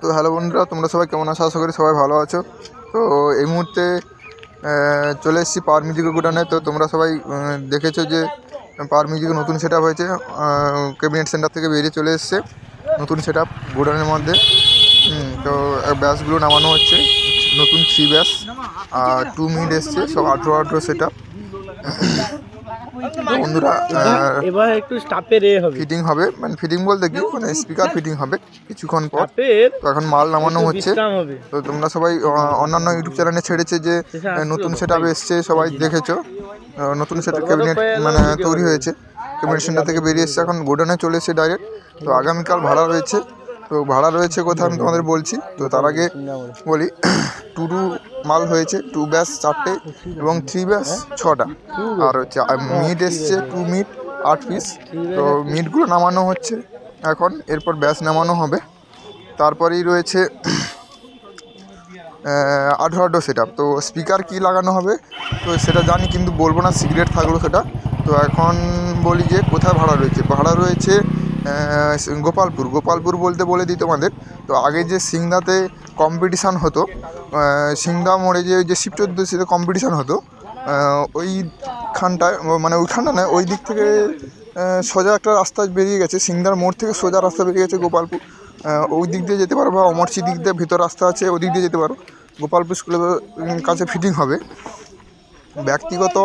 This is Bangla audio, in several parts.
তো হ্যালো বন্ধুরা, তোমরা সবাই কেমন আছো? আশা করি সবাই ভালো আছো। তো এই মুহূর্তে চলে এসেছি পাওয়ার মিউজিকের গোডানে তো তোমরা সবাই দেখেছ যে পাওয়ার মিউজিকের নতুন সেট হয়েছে। ক্যাবিনেট সেন্টার থেকে বেরিয়ে চলে এসছে নতুন সেট আপ গোডানের মধ্যে তো ব্যাসগুলো নামানো হচ্ছে। নতুন থ্রি ব্যাস আর টু মিনিট এসছে, সব আঠেরো আঠেরো সেট আপ বন্ধুরা আহ, এবার একটু স্টাফের এ হবে। ফিটিং হবে। মানে ফিটিং বলতে কি? মানে স্পিকার ফিটিং হবে কিছুক্ষণ পর। তো এখন মাল নামানো হচ্ছে। তো তোমরা সবাই অন্যান্য ইউটিউব চ্যানেলে ছেড়েছে যে নতুন সেট আপ এসছে সবাই দেখেছ। নতুন সেট ক্যাবিনেট মানে তৈরি হয়েছে। ক্যাবিনেট সেন্টার থেকে বেরিয়ে এসছে। এখন গোডাউনে চলে এসছে ডাইরেক্ট তো আগামীকাল ভাড়া রয়েছে। তো ভাড়া রয়েছে কোথায় আমি তোমাদের বলছি। তো তার আগে বলি টু টু মাল হয়েছে, টু ব্যাস চারটে এবং থ্রি ব্যাস ছটা। আর হচ্ছে মিট এসছে টু মিট আট পিস তো মিটগুলো নামানো হচ্ছে এখন, এরপর ব্যাস নামানো হবে। তারপরেই রয়েছে আঠেরো আঠেরো সেট তো স্পিকার কী লাগানো হবে? তো সেটা জানি, কিন্তু বলব না সিক্রেট থাকল সেটা। তো এখন বলি যে, কোথায় ভাড়া রয়েছে? ভাড়া রয়েছে গোপালপুর গোপালপুর বলতে বলে দিই তোমাদের। তো আগে যে সিংদাতে কম্পিটিশান হতো সিংদা মোড়ে যে যে শিব চোদ্দোশিতে কম্পিটিশান হতো ওইখানটায় মানে ওইখানটা নয়, ওই দিক থেকে সোজা একটা রাস্তা বেরিয়ে গেছে। সিংদার মোড় থেকে সোজা রাস্তা বেরিয়ে গেছে গোপালপুর। ওই দিক দিয়ে যেতে পারো বা অমরচি দিক দিয়ে ভিতর রাস্তা আছে ওই দিক দিয়ে যেতে পারো। গোপালপুর স্কুলের কাছে ফিটিং হবে। ব্যক্তিগত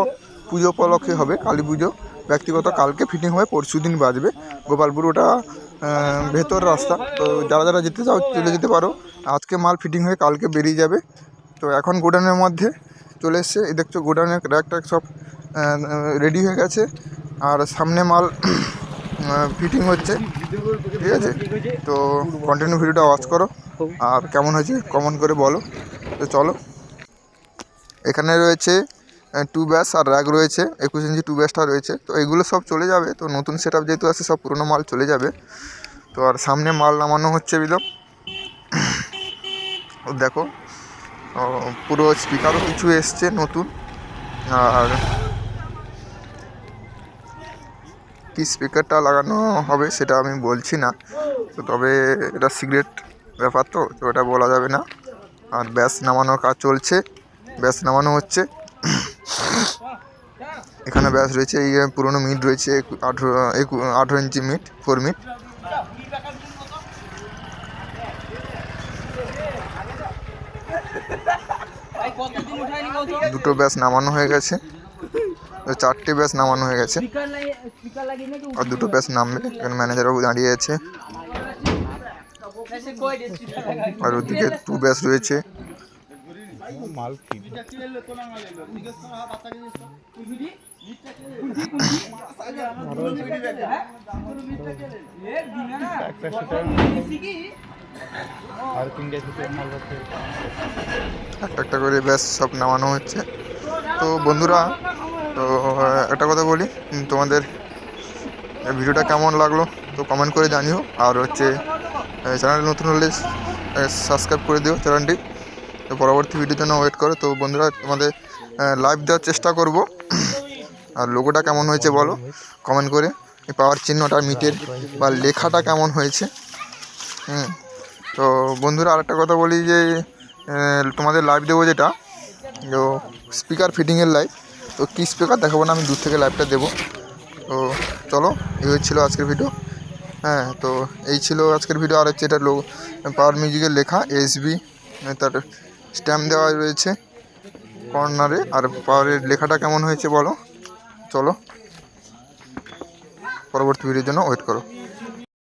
পুজো উপলক্ষে হবে কালী পুজো। ব্যক্তিগত কালকে ফিটিং হয়ে পরশু দিন বাজবে। গোপালপুর ওটা ভেতর রাস্তা। তো যারা যারা যেতে চাও, চলে যেতে পারো। আজকে মাল ফিটিং হয়ে কালকে বেরিয়ে যাবে। তো এখন গোডাউনের মধ্যে চলে এসছে। এই দেখছ, গোডাউনের র্যাক ট্যাক সব রেডি হয়ে গেছে। আর সামনে মাল ফিটিং হচ্ছে। ঠিক আছে? তো কন্টিনিউ ভিডিওটা ওয়াচ করো। আর কেমন হয়েছে কমেন্ট করে বলো। তো চলো। এখানে রয়েছে টু ব্যাস আর র্যাক রয়েছে, একুশ ইঞ্চি টু ব্যাসটা রয়েছে। তো এগুলো সব চলে যাবে, তো নতুন সেট যেহেতু আছে, সব পুরোনো মাল চলে যাবে। তো আর সামনে মাল নামানো হচ্ছে বিলো দেখো পুরো স্পিকারও কিছু এসছে নতুন। আর কি স্পিকারটা লাগানো হবে সেটা আমি বলছি না। তো তবে এটা সিগারেট ব্যাপার তো তো এটা বলা যাবে না। আর ব্যাস নামানোর কাজ চলছে। ব্যাস নামানো হচ্ছে। এখানে ব্যাস রয়েছে, এই পুরোনো মিট রয়েছে আঠেরো আঠেরো ইঞ্চি মিট ফোর মিট। দুটো ব্যাস নামানো হয়ে গেছে। চারটে ব্যাস নামানো হয়ে গেছে। আর দুটো ব্যাস নামবে, এখানে ম্যানেজারবাবু দাঁড়িয়ে আছে। আর ওদিকে টু ব্যাস রয়েছে। মাল রাখতে একটা একটা করে ব্যাস সব নামানো হচ্ছে। তো বন্ধুরা, তো একটা কথা বলি তোমাদের ভিডিওটা কেমন লাগল, তো কমেন্ট করে জানিও। আর হচ্ছে চ্যানেল নতুন হলে সাবস্ক্রাইব করে দিও চ্যানেলটি তো পরবর্তী ভিডিওর জন্য ওয়েট করো। তো বন্ধুরা, তোমাদের লাইভ দেওয়ার চেষ্টা করব। আর লোগোটা কেমন হয়েছে বলো? কমেন্ট করে। এই পাওয়ার চিহ্নটা, মিটের বা লেখাটা কেমন হয়েছে? হুম। তো বন্ধুরা, আরেকটা কথা বলি যে তোমাদের লাইভ দেবো যেটা, তো স্পিকার ফিটিংয়ের লাইভ তো কী স্পিকার দেখাবো না, আমি দূর থেকে লাইভটা দেবো। তো চলো এই হচ্ছিল আজকের ভিডিও হ্যাঁ তো এই ছিল আজকের ভিডিও আর হচ্ছে এটা লো পাওয়ার মিউজিকের লেখা এসবি তার স্ট্যাম্প দেওয়া রয়েছে কর্নারে আর পাওয়ারের লেখাটা কেমন হয়েছে বলো? চলো। পরবর্তী ভিডিওর জন্য ওয়েট করো।